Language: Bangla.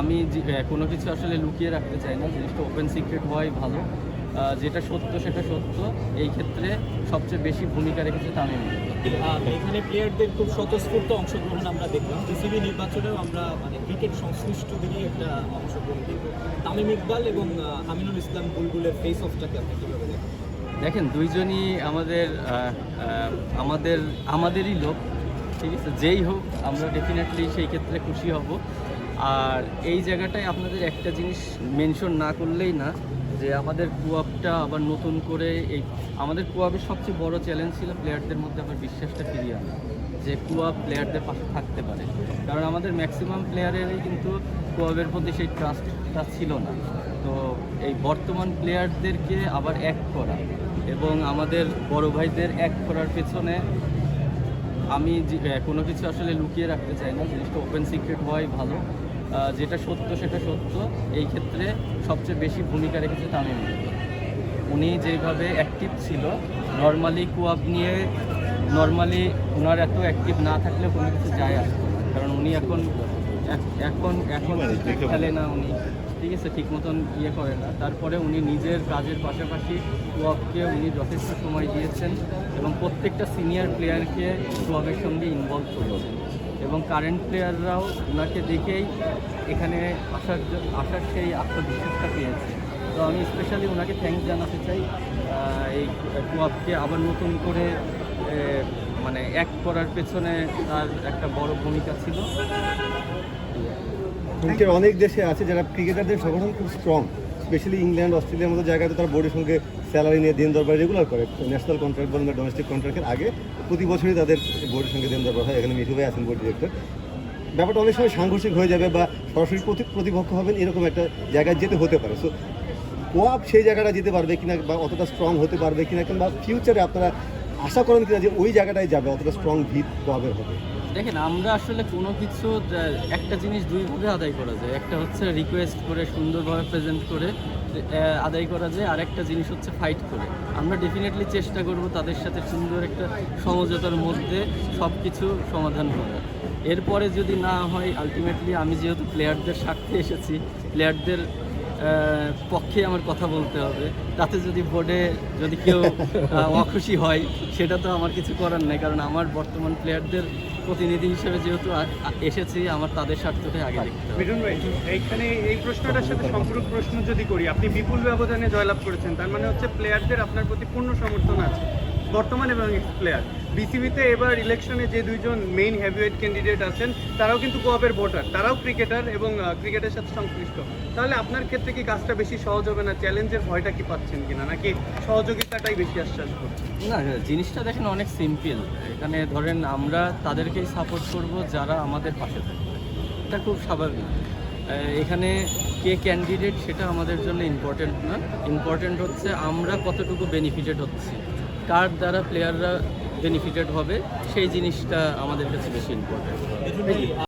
আমি কোনো কিছু আসলে লুকিয়ে রাখতে চাই না জিনিসটা ওপেন সিক্রেট হওয়াই ভালো। যেটা সত্য সেটা সত্য এই ক্ষেত্রে সবচেয়ে বেশি ভূমিকা রেখেছে তামিম। এখানে প্লেয়ারদের খুব স্বতঃস্ফূর্ত অংশগ্রহণ আমরা দেখলাম। বিসিবি নির্বাচনেও আমরা মানে ক্রিকেট সংশ্লিষ্টদেরই একটা অংশগ্রহণ দেখব তামিম ইকবাল এবং আমিনুল ইসলাম বুলবুলের ফেস অফটাকে আপনি কীভাবে দেখেন? দেখেন দুইজনই আমাদের আমাদের আমাদেরই লোক ঠিক আছে? যেই হোক আমরা ডেফিনেটলি সেই ক্ষেত্রে খুশি হব। আর এই জায়গাটায় আপনাদের একটা জিনিস মেনশন না করলেই না, যে আমাদের কুয়াবটা আবার নতুন করে এই, আমাদের কুয়াবের সবচেয়ে বড় চ্যালেঞ্জ ছিল প্লেয়ারদের মধ্যে আবার বিশ্বাসটা ফিরিয়ে আনা, যে কুয়াব প্লেয়ারদের পাশে থাকতে পারে। কারণ আমাদের ম্যাক্সিমাম প্লেয়ারেরই কিন্তু কুয়াবের প্রতি সেই ট্রাস্টটা ছিল না। তো এই বর্তমান প্লেয়ারদেরকে আবার এক করা এবং আমাদের বড় ভাইদের এক করার পেছনে আমি কোনো কিছু আসলে লুকিয়ে রাখতে চাই না জিনিসটা ওপেন সিক্রেট হওয়াই ভালো। যেটা সত্য সেটা সত্য এই ক্ষেত্রে সবচেয়ে বেশি ভূমিকা রেখেছে তামিম। উনি যেভাবে অ্যাক্টিভ ছিল নর্মালি কুয়াব নিয়ে নর্মালি ওনার এত অ্যাক্টিভ না থাকলে কোনো কিছু যায় আসতো কারণ উনি এখন এখন এখন খেলে না উনি। ঠিক আছে, ঠিক মতন ইয়ে করে না। তারপরে উনি নিজের কাজের পাশাপাশি কুয়াবকে উনি যথেষ্ট সময় দিয়েছেন এবং প্রত্যেকটা সিনিয়র প্লেয়ারকে কুয়াবের সঙ্গে ইনভলভ করেছেন। এবং কারেন্ট প্লেয়াররাও ওনাকে দেখেই এখানে আসার আসার সেই আত্মবিশ্বাসটা পেয়েছে। তো আমি স্পেশালি ওনাকে থ্যাঙ্কস জানাতে চাই এই কুয়াবকে আবার নতুন করে মানে এক করার পেছনে তার একটা বড় ভূমিকা ছিল। ক্রিকেটের অনেক দেশে আছে যারা ক্রিকেটারদের সংগঠন খুব স্ট্রং স্পেশালি ইংল্যান্ড অস্ট্রেলিয়ার মতো জায়গাতে তারা বোর্ডের সঙ্গে স্যালারি নিয়ে দিন দরবার রেগুলার করে। ন্যাশনাল কন্ট্রাক্ট বলেন বা ডোমেস্টিক কন্ট্রাক্টের আগে প্রতি বছরই তাদের বোর্ডের সঙ্গে দিন দরবার হয়, এখানে মিঠু ভাই আছেন বোর্ড ডিরেক্টর ব্যাপারটা অনেক সময় সাংঘর্ষিক হয়ে যাবে বা সরাসরি প্রতি- প্রতিপক্ষ হবেন, এরকম একটা জায়গায় যেতে হতে পারে। সো কোয়াপ সেই জায়গাটা যেতে পারবে কিনা বা অতটা স্ট্রং হতে পারবে কিনা কিংবা ফিউচারে আপনারা আশা করেন কিনা যে ওই জায়গাটায় যাবে, অতটা স্ট্রং ভিত কোয়াবের হবে। দেখেন, আমরা আসলে কোনো কিছু একটা জিনিস দুইভাবে আদায় করা যায়। একটা হচ্ছে রিকোয়েস্ট করে, সুন্দরভাবে প্রেজেন্ট করে আদায় করা যায়। আর একটা জিনিস হচ্ছে ফাইট করে। আমরা ডেফিনেটলি চেষ্টা করব তাদের সাথে সুন্দর একটা সমঝোতার মধ্যে সব কিছু সমাধান করার। এরপরে যদি না হয় আলটিমেটলি আমি যেহেতু প্লেয়ারদের স্বার্থে এসেছি প্লেয়ারদের পক্ষে আমার কথা বলতে হবে। তাতে যদি বোর্ডে যদি কেউ অখুশি হয় সেটা তো আমার কিছু করার নেই কারণ আমার বর্তমান প্লেয়ারদের প্রতিনিধি হিসেবে যেহেতু এসেছি আমার তাদের স্বার্থটাই আগে দেখতে হবে। মিঠুন ভাই এইখানে এই প্রশ্নটার সাথে সম্পূরক প্রশ্ন যদি করি আপনি বিপুল ব্যবধানে জয়লাভ করেছেন তার মানে হচ্ছে প্লেয়ারদের আপনার প্রতি পূর্ণ সমর্থন আছে। বর্তমান এবং এক্স প্লেয়ার বিসিবিতে এবার ইলেকশনে যে দুইজন মেইন হেভিওয়েট ক্যান্ডিডেট আছেন, তারাও কিন্তু কোয়াপের ভোটার তারাও ক্রিকেটার এবং ক্রিকেটের সাথে সংশ্লিষ্ট। তাহলে আপনার ক্ষেত্রে কি কাজটা বেশি সহজ হবে না? চ্যালেঞ্জের ভয়টা কি পাচ্ছেন কিনা? নাকি সহযোগিতাটাই বেশি আশ্বাস না জিনিসটা দেখেন অনেক সিম্পল এখানে ধরেন আমরা তাদেরকেই সাপোর্ট করব যারা আমাদের পাশে থাকবে। এটা খুব স্বাভাবিক। এখানে কে ক্যান্ডিডেট সেটা আমাদের জন্য ইম্পর্টেন্ট না। ইম্পর্টেন্ট হচ্ছে আমরা কতটুকু বেনিফিটেড হচ্ছি। কার দ্বারা প্লেয়াররা বেনিফিটেড হবে সেই জিনিসটা আমাদের কাছে বেশি ইম্পর্টেন্ট